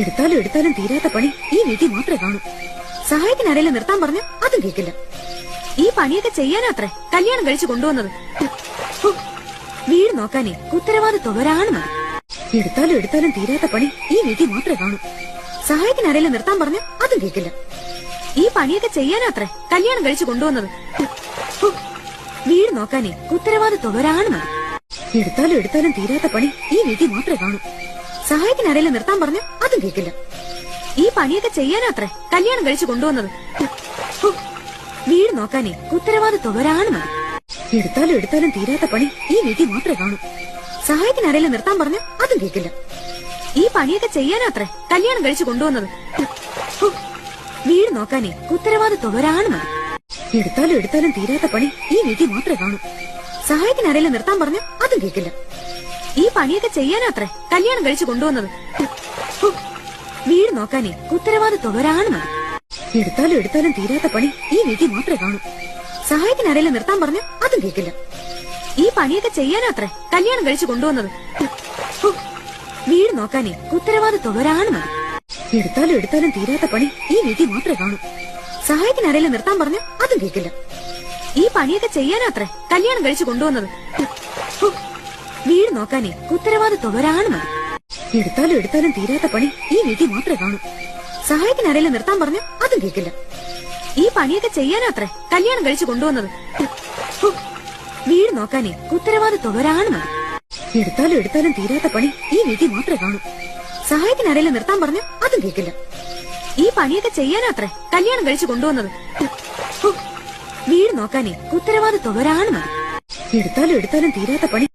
എടുത്താലും എടുത്താലും തീരാത്ത പണി ഈ വീട്ടിൽ മാത്രമേ കാണൂ. സഹായത്തിന് ആരെങ്കിലും നിർത്താൻ പറഞ്ഞു അതും കേൾക്കില്ല ഈ പണിയൊക്കെ ചെയ്യാനാത്രേ കല്യാണം കഴിച്ചു കൊണ്ടുവന്നത്. വീട് നോക്കാനേ ഉത്തരവാദിത്വം ഒരാണ് മതി. എടുത്താലും എടുത്താലും തീരാത്ത പണി ഈ വീട്ടിൽ മാത്രമേ കാണൂ. സഹായത്തിന് ആരെങ്കിലും നിർത്താൻ പറഞ്ഞു അതും കേൾക്കില്ല ഈ പണിയൊക്കെ ചെയ്യാനാത്രേ കല്യാണം കഴിച്ചു കൊണ്ടുവന്നത്. വീട് നോക്കാനേ ഉത്തരവാദിത്വം ഒരാണ് മതി. എടുത്താലും എടുത്താലും തീരാത്ത പണി ഈ വീട്ടിൽ മാത്രമേ കാണൂ. ആരെങ്കിലും നിർത്താൻ പറഞ്ഞു അതും കേൾക്കില്ല ഈ പണിയൊക്കെ ചെയ്യാനാത്രേ കല്യാണം കഴിച്ചു കൊണ്ടുവന്നത്. വീട് നോക്കാനേ ഉത്തരവാദി ഒരാണ് മതി. എടുത്താലും എടുത്താലും തീരാത്ത പണി ഈ വീട്ടിൽ മാത്രമേ കാണൂ. ആരെങ്കിലും നിർത്താൻ പറഞ്ഞു അതും കേൾക്കില്ല ഈ പണിയൊക്കെ ചെയ്യാനാത്രേ കല്യാണം കഴിച്ചു കൊണ്ടുവന്നത്. വീട് നോക്കാനേ ഉത്തരവാദി ഒരാണ് മതി. എടുത്താലും എടുത്താലും തീരാത്ത പണി ഈ വീട്ടിൽ മാത്രമേ കാണൂ. ആരെങ്കിലും നിർത്താൻ പറഞ്ഞു അതും കേൾക്കില്ല ഈ പണിയൊക്കെ ചെയ്യാനാത്രേ കല്യാണം കഴിച്ചു കൊണ്ടുവന്നത്. വീട് നോക്കാനേ ഉത്തരവാദി ഒരാണ് മതി. എടുത്താലും എടുത്താലും തീരാത്ത പണി ഈ വീട്ടിൽ മാത്രമേ കാണൂ. സഹായത്തിന് ആരെങ്കിലും നിർത്താൻ പറഞ്ഞു അതും കേൾക്കില്ല ഈ പണിയൊക്കെ ചെയ്യാനാത്രേ കല്യാണം കഴിച്ചു കൊണ്ടുവന്നത്. വീട് നോക്കാനേ ഉത്തരവാദി ഒരാണ് മതി. എടുത്താലും എടുത്താലും തീരാത്ത പണി ഈ വീട്ടിൽ മാത്രമേ കാണൂ. സഹായത്തിന് ആരെങ്കിലും നിർത്താൻ പറഞ്ഞു അതും കേൾക്കില്ല ഈ പണിയൊക്കെ ചെയ്യാനാത്രേ കല്യാണം കഴിച്ചു കൊണ്ടുവന്നത്. വീട് നോക്കാനേ ഉത്തരവാദിത്വം ഒരാണ് മതി. എടുത്താലും എടുത്താലും തീരാത്ത പണി ഈ വീട്ടിൽ മാത്രമേ കാണൂ. സഹായത്തിന് ആരെങ്കിലും നിർത്താൻ പറഞ്ഞു അതും കേൾക്കില്ല ഈ പണിയൊക്കെ ചെയ്യാനാത്രേ കല്യാണം കഴിച്ചു കൊണ്ടുവന്നത്. വീട് നോക്കാനേ ഉത്തരവാദിത്വം ഒരാണ് മതി. എടുത്താലും എടുത്താലും തീരാത്ത പണി ഈ വീട്ടിൽ മാത്രമേ കാണൂ. സഹായത്തിന് ആരെങ്കിലും നിർത്താൻ പറഞ്ഞു അതും കേൾക്കില്ല ഈ പണിയൊക്കെ ചെയ്യാനാത്രേ കല്യാണം കഴിച്ചു കൊണ്ടുവന്നത്. വീട് നോക്കാനേ ഉത്തരവാദിത്വം ഒരാണ് മതി. എടുത്താലും എടുത്താലും തീരാത്ത പണി